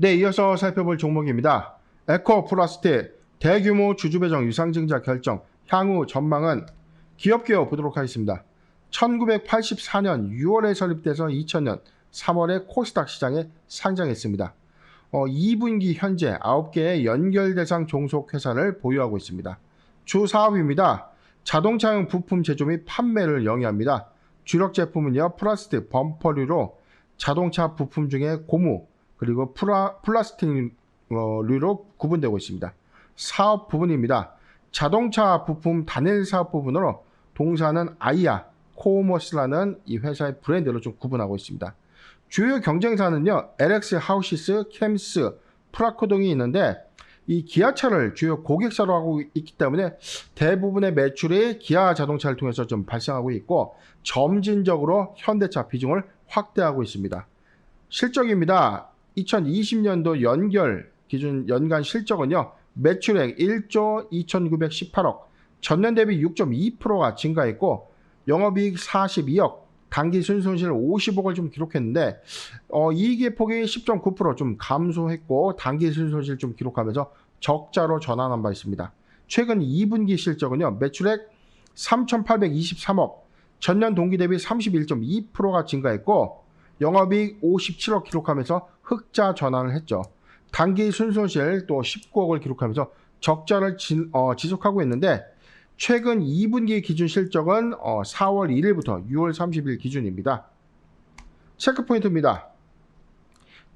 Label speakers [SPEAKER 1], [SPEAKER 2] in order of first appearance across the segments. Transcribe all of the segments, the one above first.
[SPEAKER 1] 네, 이어서 살펴볼 종목입니다. 에코 플라스틱 대규모 주주 배정 유상증자 결정 향후 전망은 기업개요 보도록 하겠습니다. 1984년 6월에 설립돼서 2000년 3월에 코스닥 시장에 상장했습니다. 어, 2분기 현재 9개의 연결 대상 종속 회사를 보유하고 있습니다. 주 사업입니다. 자동차용 부품 제조 및 판매를 영위합니다. 주력 제품은요 플라스틱 범퍼류로 자동차 부품 중에 고무 그리고 플라, 플라스틱류로 구분되고 있습니다. 사업 부분입니다. 자동차 부품 단일 사업 부분으로 동사는 아이아 코모스라는 이 회사의 브랜드로 좀 구분하고 있습니다. 주요 경쟁사는요 LX 하우시스, 캠스, 프라코동이 있는데 이 기아차를 주요 고객사로 하고 있기 때문에 대부분의 매출이 기아 자동차를 통해서 좀 발생하고 있고 점진적으로 현대차 비중을 확대하고 있습니다. 실적입니다. 2020년도 연결 기준 연간 실적은요. 매출액 1조 2,918억, 전년 대비 6.2%가 증가했고 영업이익 42억, 당기 순손실 50억을 좀 기록했는데 어, 이익의 폭이 10.9%좀 감소했고 당기 순손실 좀 기록하면서 적자로 전환한 바 있습니다. 최근 2분기 실적은요. 매출액 3,823억, 전년 동기 대비 31.2%가 증가했고 영업이익 57억 기록하면서 흑자 전환을 했죠. 단기 순손실 또 19억을 기록하면서 적자를 진, 어, 지속하고 있는데 최근 2분기 기준 실적은 어, 4월 1일부터 6월 30일 기준입니다. 체크 포인트입니다.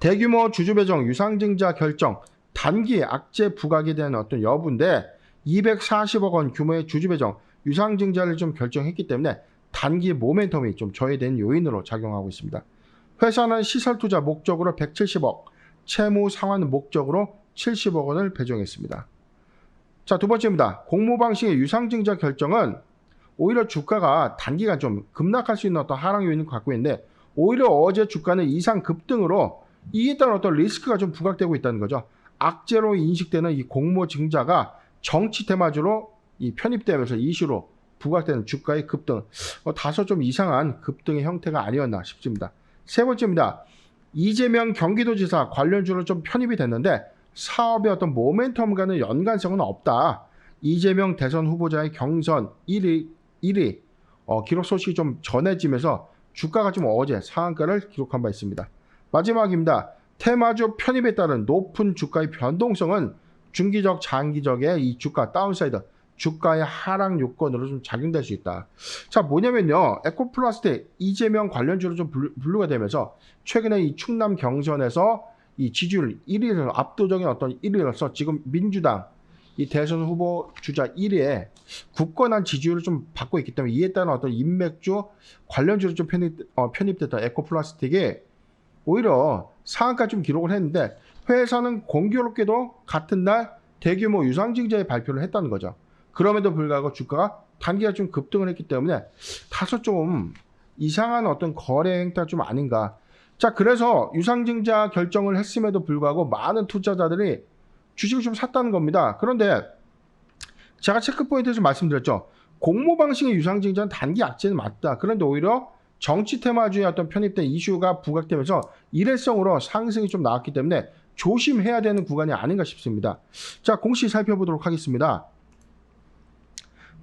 [SPEAKER 1] 대규모 주주 배정 유상증자 결정 단기 악재 부각에 대한 어떤 여부인데 240억 원 규모의 주주 배정 유상증자를 좀 결정했기 때문에 단기 모멘텀이 좀 저해된 요인으로 작용하고 있습니다. 회사는 시설 투자 목적으로 170억, 채무 상환 목적으로 70억 원을 배정했습니다. 자, 두 번째입니다. 공모 방식의 유상증자 결정은 오히려 주가가 단기간 좀 급락할 수 있는 어떤 하락 요인을 갖고 있는데 오히려 어제 주가는 이상 급등으로 이에 따른 어떤 리스크가 좀 부각되고 있다는 거죠. 악재로 인식되는 이 공모 증자가 정치 테마주로 이 편입되면서 이슈로 부각되는 주가의 급등, 어, 다소 좀 이상한 급등의 형태가 아니었나 싶습니다. 세 번째입니다. 이재명 경기도지사 관련주로 좀 편입이 됐는데 사업의 어떤 모멘텀과는 연관성은 없다. 이재명 대선 후보자의 경선 1위, 1위 어, 기록 소식이 좀 전해지면서 주가가 좀 어제 상한가를 기록한 바 있습니다. 마지막입니다. 테마주 편입에 따른 높은 주가의 변동성은 중기적, 장기적의 이 주가 다운사이드, 주가의 하락 요건으로 좀 작용될 수 있다. 자, 뭐냐면요. 에코플라스틱 이재명 관련주로 좀 분류가 되면서 최근에 이 충남 경선에서 이 지지율 1위를 압도적인 어떤 1위로서 지금 민주당 이 대선 후보 주자 1위에 굳건한 지지율을 좀 받고 있기 때문에 이에 따른 어떤 인맥주 관련주로 좀 편입, 어, 편입됐던 에코플라스틱이 오히려 상한가 좀 기록을 했는데 회사는 공교롭게도 같은 날 대규모 유상증자의 발표를 했다는 거죠. 그럼에도 불구하고 주가가 단기가 좀 급등을 했기 때문에 다소 좀 이상한 어떤 거래 행태가 좀 아닌가. 자, 그래서 유상증자 결정을 했음에도 불구하고 많은 투자자들이 주식을 좀 샀다는 겁니다. 그런데 제가 체크포인트에서 말씀드렸죠. 공모 방식의 유상증자는 단기 악재는 맞다. 그런데 오히려 정치 테마주의 어떤 편입된 이슈가 부각되면서 일회성으로 상승이 좀 나왔기 때문에 조심해야 되는 구간이 아닌가 싶습니다. 자, 공시 살펴보도록 하겠습니다.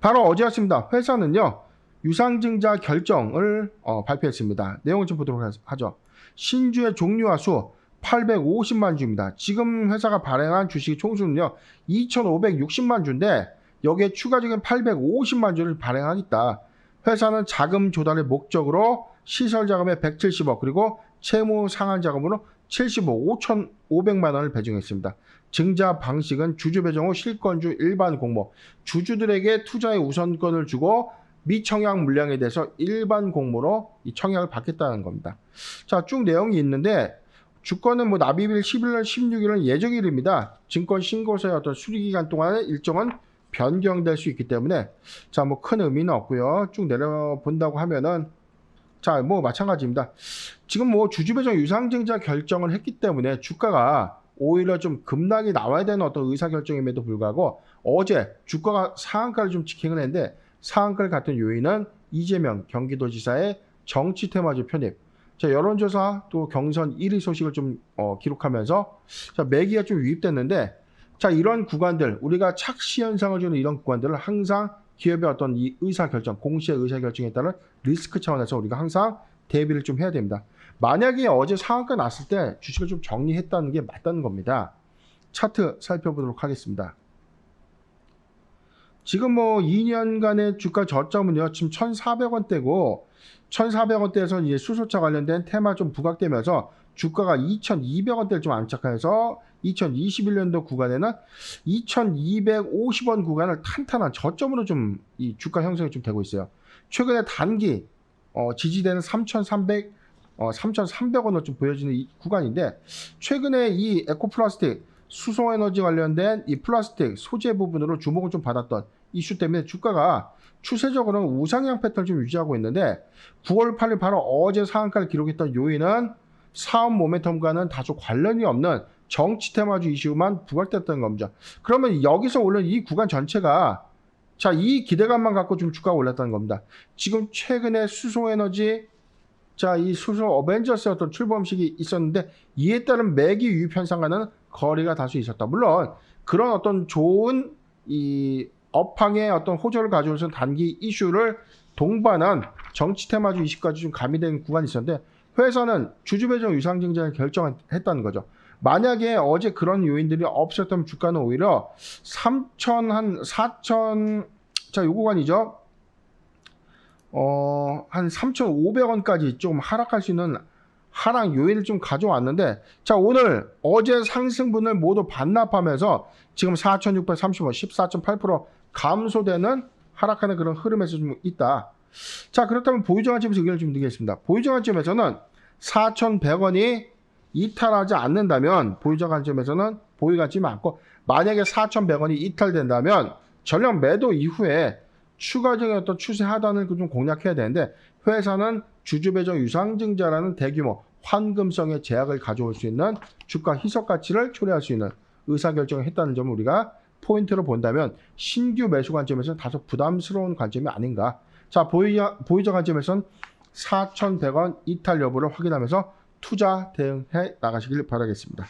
[SPEAKER 1] 바로 어제였습니다. 회사는요, 유상증자 결정을 어, 발표했습니다. 내용을 좀 보도록 하죠. 신주의 종류와 수 850만 주입니다. 지금 회사가 발행한 주식 총수는요, 2,560만 주인데, 여기에 추가적인 850만 주를 발행하겠다. 회사는 자금 조달의 목적으로 시설 자금의 170억, 그리고 채무 상환 자금으로 75억 5,500만 원을 배정했습니다. 증자 방식은 주주 배정 후 실권주 일반 공모, 주주들에게 투자의 우선권을 주고 미청약 물량에 대해서 일반 공모로 이 청약을 받겠다는 겁니다. 자, 쭉 내용이 있는데 주권은 뭐 납입일 11월 16일은 예정일입니다. 증권 신고서의 어떤 수리 기간 동안에 일정은 변경될 수 있기 때문에 자, 뭐 큰 의미는 없고요. 쭉 내려본다고 하면은 자, 뭐 마찬가지입니다. 지금 뭐 주주 배정 유상증자 결정을 했기 때문에 주가가 오히려 좀 급락이 나와야 되는 어떤 의사결정임에도 불구하고 어제 주가가 상한가를 좀 직행을 했는데 상한가를 갔던 요인은 이재명 경기도지사의 정치 테마주 편입. 자, 여론조사 또 경선 1위 소식을 좀 어, 기록하면서 자, 매기가 좀 유입됐는데 자, 이런 구간들 우리가 착시 현상을 주는 이런 구간들을 항상 기업의 어떤 이 의사 결정, 공시의 의사 결정에 따른 리스크 차원에서 우리가 항상 대비를 좀 해야 됩니다. 만약에 어제 상한가 났을 때 주식을 좀 정리했다는 게 맞다는 겁니다. 차트 살펴보도록 하겠습니다. 지금 뭐 2년간의 주가 저점은요, 지금 1,400원대고, 1,400원대에서 이제 수소차 관련된 테마 좀 부각되면서 주가가 2,200원대를 좀 안착해서 2021년도 구간에는 2,250원 구간을 탄탄한 저점으로 좀 이 주가 형성이 좀 되고 있어요. 최근에 단기 어, 지지되는 3,300, 어, 3,300원을 좀 보여지는 이 구간인데 최근에 이 에코플라스틱 수소 에너지 관련된 이 플라스틱 소재 부분으로 주목을 좀 받았던 이슈 때문에 주가가 추세적으로는 우상향 패턴을 좀 유지하고 있는데 9월 8일 바로 어제 상한가를 기록했던 요인은 사업 모멘텀과는 다소 관련이 없는 정치 테마주 이슈만 부각됐던 겁니다. 그러면 여기서 올른 이 구간 전체가 자, 이 기대감만 갖고 좀 주가가 올랐다는 겁니다. 지금 최근에 수소 에너지 자, 이 수소 어벤져스의 어떤 출범식이 있었는데 이에 따른 매기 유입 현상과는 거리가 다수 있었다. 물론 그런 어떤 좋은 이 업황의 어떤 호조를 가져오는 단기 이슈를 동반한 정치 테마주 이슈까지 좀 가미된 구간이 있었는데 회사는 주주 배정 유상 증자를 결정했다는 거죠. 만약에 어제 그런 요인들이 없었다면 주가는 오히려 3천 한 4천 자, 요 구간이죠. 어, 한 3,500원까지 좀 하락할 수 있는 하락 요인을 좀 가져왔는데 자, 오늘 어제 상승분을 모두 반납하면서 지금 4,630원 14.8% 감소되는 하락하는 그런 흐름에서 좀 있다. 자, 그렇다면 보유정 관점에서 의견을 좀 드리겠습니다. 보유정 관점에서는 4,100원이 이탈하지 않는다면 보유자 관점에서는 보유 가치 많고 만약에 4,100원이 이탈된다면 전량 매도 이후에 추가적인 어떤 추세 하단을 좀 공략해야 되는데 회사는 주주 배정 유상증자라는 대규모 환금성의 제약을 가져올 수 있는 주가 희석 가치를 초래할 수 있는 의사결정을 했다는 점을 우리가 포인트로 본다면 신규 매수 관점에서는 다소 부담스러운 관점이 아닌가. 자, 보유자, 보유자 관점에서는 4,100원 이탈 여부를 확인하면서 투자 대응해 나가시길 바라겠습니다.